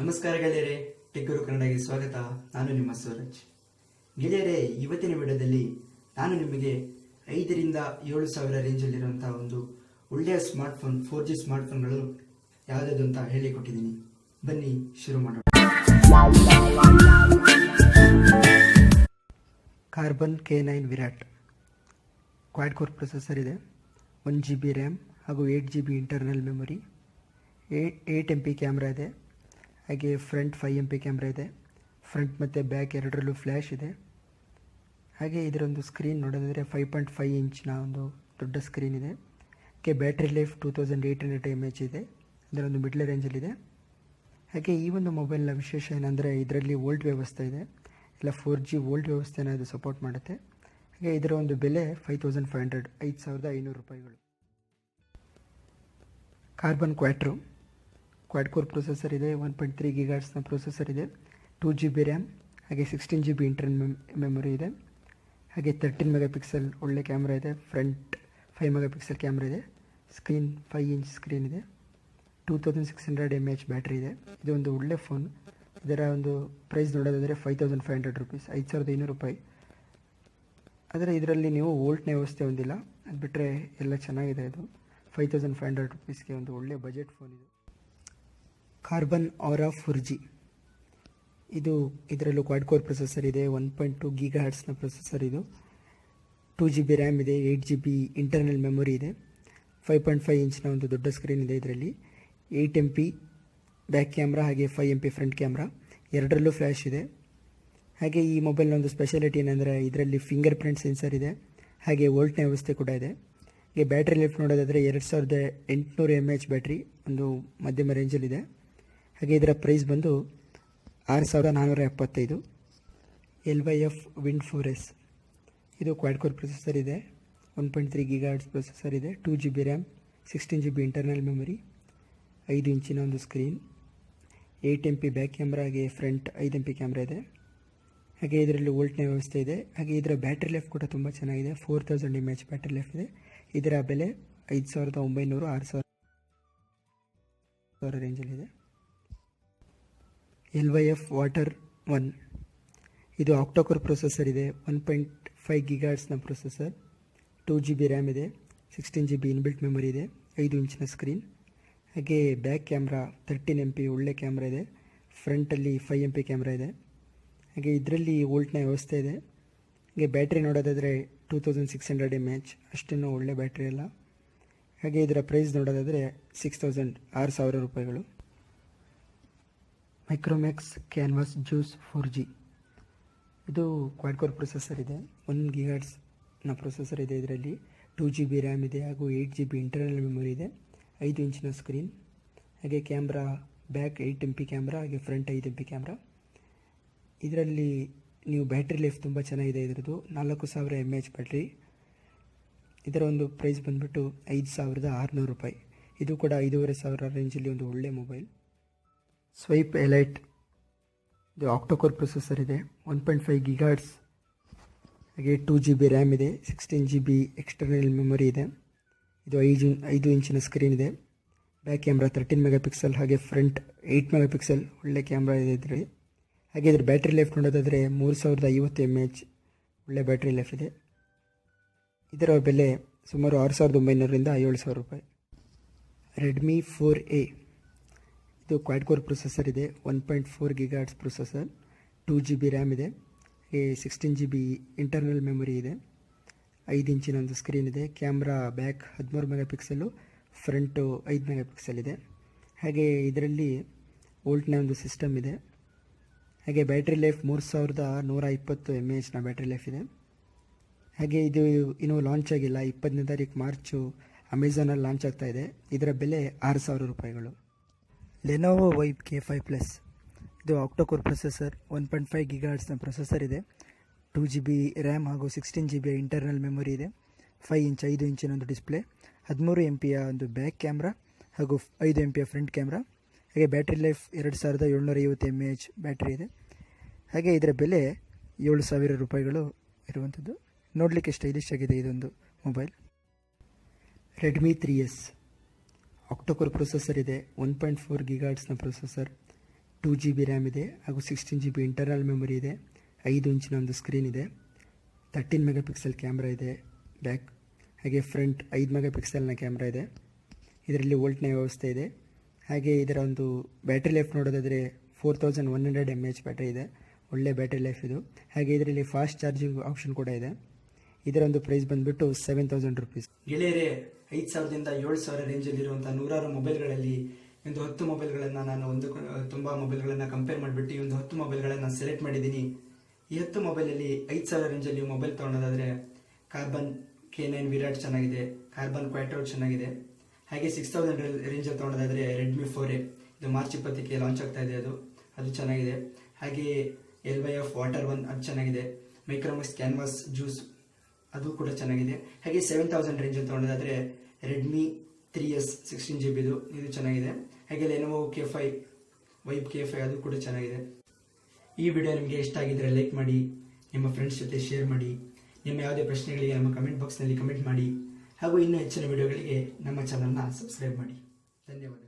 ನಮಸ್ಕಾರ ಗೆಳೆಯರೆ, ಟಿಗ್ಗರು ಕನ್ನಡಗೆ ಸ್ವಾಗತ. ನಾನು ನಿಮ್ಮ ಸೂರಜ್ ಗೆಳೆಯರೆ, ಇವತ್ತಿನ ವಿಡಿಯೋದಲ್ಲಿ ನಾನು ನಿಮಗೆ ಐದರಿಂದ ಏಳು ಸಾವಿರ ರೇಂಜಲ್ಲಿರುವಂತಹ ಒಂದು ಒಳ್ಳೆಯ ಸ್ಮಾರ್ಟ್ಫೋನ್, ಫೋರ್ ಜಿ ಸ್ಮಾರ್ಟ್ಫೋನ್ಗಳು ಯಾವುದಾದ್ರು ಅಂತ ಹೇಳಿಕೊಟ್ಟಿದ್ದೀನಿ. ಬನ್ನಿ, ಶುರು ಮಾಡೋಣ. Karbonn K nine Viraat. Quad core processor ಇದೆ. ಒನ್ ಜಿ ಬಿ ರ್ಯಾಮ್ ಹಾಗೂ eight G B internal memory. Eight M P camera ಇದೆ. ಹಾಗೆ front five M P camera ಇದೆ. ಫ್ರಂಟ್ ಮತ್ತು ಬ್ಯಾಕ್ ಎರಡರಲ್ಲೂ ಫ್ಲ್ಯಾಶ್ ಇದೆ. ಹಾಗೆ ಇದರೊಂದು ಸ್ಕ್ರೀನ್ ನೋಡೋದಾದರೆ ಫೈವ್ ಪಾಯಿಂಟ್ ಫೈವ್ ಇಂಚ್ನ ಒಂದು ದೊಡ್ಡ ಸ್ಕ್ರೀನ್ ಇದೆ. ಹಾಗೆ battery life two thousand eight hundred M H ಇದೆ. ಇದರೊಂದು ಮಿಡ್ಲ್ ರೇಂಜಲ್ಲಿದೆ ಹಾಗೆ ಈ ಒಂದು ಮೊಬೈಲ್ನ ವಿಶೇಷ ಏನಂದರೆ ಇದರಲ್ಲಿ ಓಲ್ಡ್ ವ್ಯವಸ್ಥೆ ಇದೆ. ಇಲ್ಲ ಫೋರ್ ಜಿ ಓಲ್ಡ್ ವ್ಯವಸ್ಥೆನ ಇದು ಸಪೋರ್ಟ್ ಮಾಡುತ್ತೆ. ಹಾಗೆ ಇದರ ಒಂದು ಬೆಲೆ ಫೈವ್ ತೌಸಂಡ್ ಫೈವ್ ಹಂಡ್ರೆಡ್ ಐದು ಸಾವಿರದ ಐನೂರು ರೂಪಾಯಿಗಳು. Karbonn Quattro quad core processor ಇದೆ ಒನ್ ಪಾಯಿಂಟ್ ತ್ರೀ ಗಿಗಾಟ್ಸ್ನ ಪ್ರೊಸೆಸರ್ ಇದೆ ಟೂ ಜಿ ಬಿ ರ್ಯಾಮ್ ಹಾಗೆ sixteen G B internal memory ಇದೆ, ಹಾಗೆ ತರ್ಟೀನ್ ಮೆಗಾ ಪಿಕ್ಸೆಲ್ ಒಳ್ಳೆ ಕ್ಯಾಮ್ರಾ ಇದೆ front five megapixel camera ಇದೆ ಸ್ಕ್ರೀನ್ ಫೈವ್ ಇಂಚ್ ಸ್ಕ್ರೀನ್ ಇದೆ two thousand six hundred M H battery ಇದೆ. ಇದು ಒಂದು ಒಳ್ಳೆ ಫೋನ್ ಇದರ ಒಂದು ಪ್ರೈಸ್ ನೋಡೋದಾದರೆ five thousand five hundred rupees ಐದು ಸಾವಿರದ ಐನೂರು ರೂಪಾಯಿ. ಆದರೆ ಇದರಲ್ಲಿ ನೀವು ವೋಲ್ಟ್ನ ವ್ಯವಸ್ಥೆ ಹೊಂದಿಲ್ಲ. ಅದು ಬಿಟ್ಟರೆ ಎಲ್ಲ ಚೆನ್ನಾಗಿದೆ ಇದು. ಫೈವ್ ತೌಸಂಡ್ ಫೈವ್ ಹಂಡ್ರೆಡ್ ರುಪೀಸ್ಗೆ ಒಂದು ಒಳ್ಳೆ ಬಜೆಟ್ ಫೋನ್ ಇದು. ಕಾರ್ಬನ್ ಆರಾ ಫೋರ್ ಜಿ ಇದು ಇದರಲ್ಲೂ ಕ್ವಾಡ್ ಕೋರ್ ಪ್ರೊಸೆಸರ್ ಇದೆ, ಒನ್ ಪಾಯಿಂಟ್ ಟು ಗೀಗಾ ಹರ್ಟ್ಸ್ನ ಪ್ರೊಸೆಸರ್ ಇದು. ಟೂ ಜಿ ಬಿ ರ್ಯಾಮ್ ಇದೆ eight G B internal memory ಇದೆ. ಫೈವ್ ಪಾಯಿಂಟ್ ಫೈವ್ ಇಂಚ್ನ ಒಂದು ದೊಡ್ಡ ಸ್ಕ್ರೀನ್ ಇದೆ ಇದರಲ್ಲಿ. Eight M P back camera ಹಾಗೆ five M P front camera. ಎರಡರಲ್ಲೂ ಫ್ಲ್ಯಾಶ್ ಇದೆ. ಹಾಗೆ ಈ ಮೊಬೈಲ್ನ ಒಂದು ಸ್ಪೆಷಾಲಿಟಿ ಏನಂದರೆ ಇದರಲ್ಲಿ ಫಿಂಗರ್ ಪ್ರಿಂಟ್ ಸೆನ್ಸರ್ ಇದೆ. ಹಾಗೆ ವೋಲ್ಟ್ನ ವ್ಯವಸ್ಥೆ ಕೂಡ ಇದೆ. ಹಾಗೆ ಬ್ಯಾಟ್ರಿ ಲೈಫ್ ನೋಡೋದಾದರೆ ಎರಡು ಸಾವಿರದ ಎಂಟುನೂರು ಎಂ ಎಚ್ ಬ್ಯಾಟ್ರಿ ಒಂದು ಮಧ್ಯಮ ರೇಂಜಲ್ಲಿದೆ. ಹಾಗೆ ಇದರ ಪ್ರೈಸ್ ಬಂದು ಆರು ಸಾವಿರದ ನಾನ್ನೂರ ಎಪ್ಪತ್ತೈದು. L Y F wind four S ಇದು ಕ್ವಾಡ್ ಕೋರ್ ಪ್ರೊಸೆಸರ್ ಇದೆ. One point three gigahertz processor ಇದೆ. Two G B RAM sixteen G B internal memory ಐದು ಇಂಚಿನ ಒಂದು screen eight M P back camera ಹಾಗೆ ಫ್ರಂಟ್ ಐದು ಎಂ ಪಿ ಕ್ಯಾಮ್ರಾ ಇದೆ. ಹಾಗೆ ಇದರಲ್ಲಿ ವೋಲ್ಟ್ನ ವ್ಯವಸ್ಥೆ ಇದೆ. ಹಾಗೆ ಇದರ ಬ್ಯಾಟ್ರಿ ಲೈಫ್ ಕೂಡ ತುಂಬ ಚೆನ್ನಾಗಿದೆ. Four thousand M H battery life ಇದೆ. ಇದರ ಬೆಲೆ ಐದು ಸಾವಿರದ ಒಂಬೈನೂರು ಆರು ಸಾವಿರ ಸಾವಿರ ರೇಂಜಲ್ಲಿದೆ L Y F water one. ಇದು ಆಕ್ಟೋಕೋರ್ ಪ್ರೊಸೆಸರ್ ಇದೆ. One point five ಗಿಗಾರ್ಡ್ಸ್ನ processor. Two G B RAM ಇದೆ. Sixteen G B inbuilt memory ಇದೆ. ಐದು ಇಂಚಿನ ಸ್ಕ್ರೀನ್. ಹಾಗೆ back camera thirteen M P ಒಳ್ಳೆ ಕ್ಯಾಮ್ರಾ ಇದೆ. ಫ್ರಂಟಲ್ಲಿ ಫೈವ್ ಎಂ ಪಿ ಕ್ಯಾಮ್ರಾ ಇದೆ. ಹಾಗೆ ಇದರಲ್ಲಿ ವೋಲ್ಟ್ನ ವ್ಯವಸ್ಥೆ ಇದೆ. ಹಾಗೆ ಬ್ಯಾಟ್ರಿ ನೋಡೋದಾದರೆ two thousand six hundred M H. ಅಷ್ಟೇನೂ ಒಳ್ಳೆ ಬ್ಯಾಟ್ರಿ ಅಲ್ಲ. ಹಾಗೆ ಇದರ ಪ್ರೈಸ್ ನೋಡೋದಾದರೆ ಸಿಕ್ಸ್ ತೌಸಂಡ್ ಆರು ಸಾವಿರ ರೂಪಾಯಿಗಳು. Micromax canvas juice four G ಇದು ಕ್ವಾಡ್ಕೋರ್ ಪ್ರೊಸೆಸರ್ ಇದೆ. ಒನ್ನ ಪ್ರೊಸೆಸರ್ ಇದೆ ಇದರಲ್ಲಿ. ಟೂ ಜಿ ಬಿ ರ್ಯಾಮ್ ಇದೆ ಹಾಗೂ eight G B internal memory ಇದೆ. ಐದು ಇಂಚಿನ ಸ್ಕ್ರೀನ್ ಹಾಗೆ camera back eight M P camera ಹಾಗೆ ಫ್ರಂಟ್ ಐದು ಎಂ ಪಿ ಕ್ಯಾಮ್ರಾ ಇದರಲ್ಲಿ ನೀವು ಬ್ಯಾಟ್ರಿ ಲೈಫ್ ತುಂಬ ಚೆನ್ನಾಗಿದೆ ಇದರದ್ದು. ನಾಲ್ಕು ಸಾವಿರ ಎಂ ಎಚ್ ಬ್ಯಾಟ್ರಿ ಇದರ ಒಂದು ಪ್ರೈಸ್ ಬಂದುಬಿಟ್ಟು ಐದು ಸಾವಿರದ ಆರುನೂರು ರೂಪಾಯಿ. ಇದು ಕೂಡ ಐದೂವರೆ ಸಾವಿರ ರೇಂಜಲ್ಲಿ ಒಂದು ಒಳ್ಳೆ ಮೊಬೈಲ್ ಸ್ವೈಪ್ ಎಲೈಟ್ ಇದು ಆಕ್ಟೋಕೋರ್ ಪ್ರೊಸೆಸರ್ ಇದೆ ಒನ್ ಪಾಯಿಂಟ್ ಫೈವ್ ಗಿಗಾರ್ಡ್ಸ್ ಹಾಗೆ ಟೂ ಜಿ ಬಿ ರ್ಯಾಮ್ ಇದೆ sixteen G B external memory ಇದೆ. ಇದು ಐದು ಐದು ಇಂಚಿನ ಸ್ಕ್ರೀನ್ ಇದೆ. Back camera thirteen megapixel ಹಾಗೆ ಫ್ರಂಟ್ ಏಯ್ಟ್ ಮೆಗಾ ಪಿಕ್ಸೆಲ್ ಒಳ್ಳೆ ಕ್ಯಾಮ್ರಾ ಇದೆ ಇದರಲ್ಲಿ. ಹಾಗೆ ಇದ್ರ ಬ್ಯಾಟ್ರಿ ಲೈಫ್ ನೋಡೋದಾದರೆ ಮೂರು ಸಾವಿರದ ಐವತ್ತು ಎಂ ಎಚ್ ಒಳ್ಳೆ ಬ್ಯಾಟ್ರಿ ಲೈಫ್ ಇದೆ. ಇದರ ಬೆಲೆ ಸುಮಾರು ಆರು ಸಾವಿರದ ಒಂಬೈನೂರರಿಂದ ಏಳು ಸಾವಿರ ರೂಪಾಯಿ. ರೆಡ್ಮಿ ಫೋರ್ ಎ ಇದು ಕ್ವಾಡ್ಕೋರ್ ಪ್ರೊಸೆಸರ್ ಇದೆ. One point four gigahertz processor two G B RAM ಇದೆ. ಹಾಗೆ sixteen G B internal memory ಇದೆ. ಐದು ಇಂಚಿನ ಒಂದು ಸ್ಕ್ರೀನ್ ಇದೆ. ಕ್ಯಾಮ್ರಾ ಬ್ಯಾಕ್ ಹದಿಮೂರು ಮೆಗಾ ಪಿಕ್ಸೆಲ್ಲು ಫ್ರಂಟು ಐದು ಮೆಗಾ ಪಿಕ್ಸೆಲ್ ಇದೆ. ಹಾಗೆ ಇದರಲ್ಲಿ ಓಲ್ಟ್ನ ಒಂದು ಸಿಸ್ಟಮ್ ಇದೆ. ಹಾಗೆ ಬ್ಯಾಟ್ರಿ ಲೈಫ್ ಮೂರು ಸಾವಿರದ ನೂರ ಇಪ್ಪತ್ತು ಎಂ ಎಚ್ನ ಬ್ಯಾಟ್ರಿ ಲೈಫ್ ಇದೆ. ಹಾಗೆ ಇದು ಇನ್ನೂ ಲಾಂಚ್ ಆಗಿಲ್ಲ. ಇಪ್ಪತ್ತನೇ ತಾರೀಕು ಮಾರ್ಚು ಅಮೆಝಾನಲ್ಲಿ ಲಾಂಚ್ ಆಗ್ತಾ ಇದೆ. ಇದರ ಬೆಲೆ ಆರು ಸಾವಿರ ರೂಪಾಯಿಗಳು. Lenovo Vibe K five plus ಇದು octa core processor one point five ಗಿಗಾರ್ಡ್ಸ್ನ processor ಇದೆ. ಟೂ ಜಿ ಬಿ ರ್ಯಾಮ್ ಹಾಗೂ sixteen G B internal memory ಇದೆ. ಫೈವ್ ಇಂಚ್ ಐದು ಇಂಚಿನ ಒಂದು ಡಿಸ್ಪ್ಲೇ ಹದಿಮೂರು ಎಂ ಪಿಯ ಒಂದು ಬ್ಯಾಕ್ ಕ್ಯಾಮ್ರಾ ಹಾಗೂ ಐದು ಎಂ ಪಿಯ ಫ್ರಂಟ್ ಕ್ಯಾಮ್ರಾ ಹಾಗೆ ಬ್ಯಾಟ್ರಿ ಲೈಫ್ ಎರಡು ಸಾವಿರದ ಏಳ್ನೂರ ಐವತ್ತು ಎಂ ಎಚ್ ಬ್ಯಾಟ್ರಿ ಇದೆ. ಹಾಗೆ ಇದರ ಬೆಲೆ ಏಳು ಸಾವಿರ ರೂಪಾಯಿಗಳು ಇರುವಂಥದ್ದು ನೋಡಲಿಕ್ಕೆ ಸ್ಟೈಲಿಶ್ ಆಗಿದೆ ಇದೊಂದು mobile Redmi three S octa core processor ಇದೆ one point four ಗಿಗಾಟ್ಸ್ನ processor two G B RAM ಇದೆ, ಹಾಗೂ sixteen G B internal memory ಇದೆ, ಐದು ಇಂಚಿನ ಒಂದು ಸ್ಕ್ರೀನ್ ಇದೆ ತರ್ಟೀನ್ ಮೆಗಾ ಪಿಕ್ಸೆಲ್ ಕ್ಯಾಮ್ರಾ ಇದೆ ಬ್ಯಾಕ್ ಹಾಗೆ ಫ್ರಂಟ್ ಐದು ಮೆಗಾ ಪಿಕ್ಸೆಲ್ನ ಕ್ಯಾಮ್ರಾ ಇದೆ. ಇದರಲ್ಲಿ ವೋಲ್ಟ್ನ ವ್ಯವಸ್ಥೆ ಇದೆ. ಹಾಗೆ ಇದರ ಒಂದು ಬ್ಯಾಟ್ರಿ ಲೈಫ್ ನೋಡೋದಾದರೆ four thousand one hundred M H battery ಇದೆ. ಒಳ್ಳೆ ಬ್ಯಾಟ್ರಿ ಲೈಫ್ ಇದು. ಹಾಗೆ ಇದರಲ್ಲಿ ಫಾಸ್ಟ್ ಚಾರ್ಜಿಂಗ್ ಆಪ್ಷನ್ ಕೂಡ ಇದೆ. ಇದರ ಒಂದು ಪ್ರೈಸ್ ಬಂದುಬಿಟ್ಟು ಸೆವೆನ್ ತೌಸಂಡ್ ರುಪೀಸ್ ಗೆಳೆಯರೇ ಐದು ಸಾವಿರದಿಂದ ಏಳು ಸಾವಿರ ರೇಂಜಲ್ಲಿರುವಂಥ ನೂರಾರು ಮೊಬೈಲ್ಗಳಲ್ಲಿ ಒಂದು ಹತ್ತು ಮೊಬೈಲ್ಗಳನ್ನು ನಾನು ಒಂದು, ತುಂಬ ಮೊಬೈಲ್ಗಳನ್ನು ಕಂಪೇರ್ ಮಾಡಿಬಿಟ್ಟು ಈ ಒಂದು ಹತ್ತು ಮೊಬೈಲ್ಗಳನ್ನು ಸೆಲೆಕ್ಟ್ ಮಾಡಿದ್ದೀನಿ. ಈ ಹತ್ತು ಮೊಬೈಲಲ್ಲಿ ಐದು ಸಾವಿರ ರೇಂಜಲ್ಲಿ ಮೊಬೈಲ್ ತೊಗೊಳೋದಾದರೆ ಕಾರ್ಬನ್ ಕೆ ನೈನ್ ವಿರಾಟ್ ಚೆನ್ನಾಗಿದೆ ಕಾರ್ಬನ್ ಕ್ವಾಟ್ರೋ ಚೆನ್ನಾಗಿದೆ. ಹಾಗೆ ಸಿಕ್ಸ್ ತೌಸಂಡ್ ರೇಂಜಲ್ಲಿ ತೊಗೊಳೋದಾದರೆ ರೆಡ್ಮಿ ಫೋರ್ ಎ ಇದು ಮಾರ್ಚ್ ಇಪ್ಪತ್ತಕ್ಕೆ ಲಾಂಚ್ ಆಗ್ತಾ ಇದೆ ಅದು. ಅದು ಚೆನ್ನಾಗಿದೆ. ಹಾಗೆ L Y of water one ಅದು ಚೆನ್ನಾಗಿದೆ. ಮೈಕ್ರೋಮಕ್ಸ್ ಕ್ಯಾನ್ವಾಸ್ ಜ್ಯೂಸ್ ಅದು ಕೂಡ ಚೆನ್ನಾಗಿದೆ. ಹಾಗೆ ಸೆವೆನ್ ತೌಸಂಡ್ ಅಂತ ತೊಗೊಳೋದಾದರೆ Redmi three S sixteen G ಬಿದು ಇದು ಚೆನ್ನಾಗಿದೆ. ಹಾಗೆ Lenovo K five Vibe K five ಅದು ಕೂಡ ಚೆನ್ನಾಗಿದೆ. ಈ ವಿಡಿಯೋ ನಿಮಗೆ ಇಷ್ಟ ಆಗಿದ್ರೆ ಲೈಕ್ ಮಾಡಿ, ನಿಮ್ಮ ಫ್ರೆಂಡ್ಸ್ ಜೊತೆ ಶೇರ್ ಮಾಡಿ, ನಿಮ್ಮ ಯಾವುದೇ ಪ್ರಶ್ನೆಗಳಿಗೆ ನಮ್ಮ ಕಮೆಂಟ್ ಬಾಕ್ಸ್ನಲ್ಲಿ ಕಮೆಂಟ್ ಮಾಡಿ, ಹಾಗೂ ಇನ್ನೂ ಹೆಚ್ಚಿನ ವಿಡಿಯೋಗಳಿಗೆ ನಮ್ಮ ಚಾನಲ್ನ ಸಬ್ಸ್ಕ್ರೈಬ್ ಮಾಡಿ. ಧನ್ಯವಾದ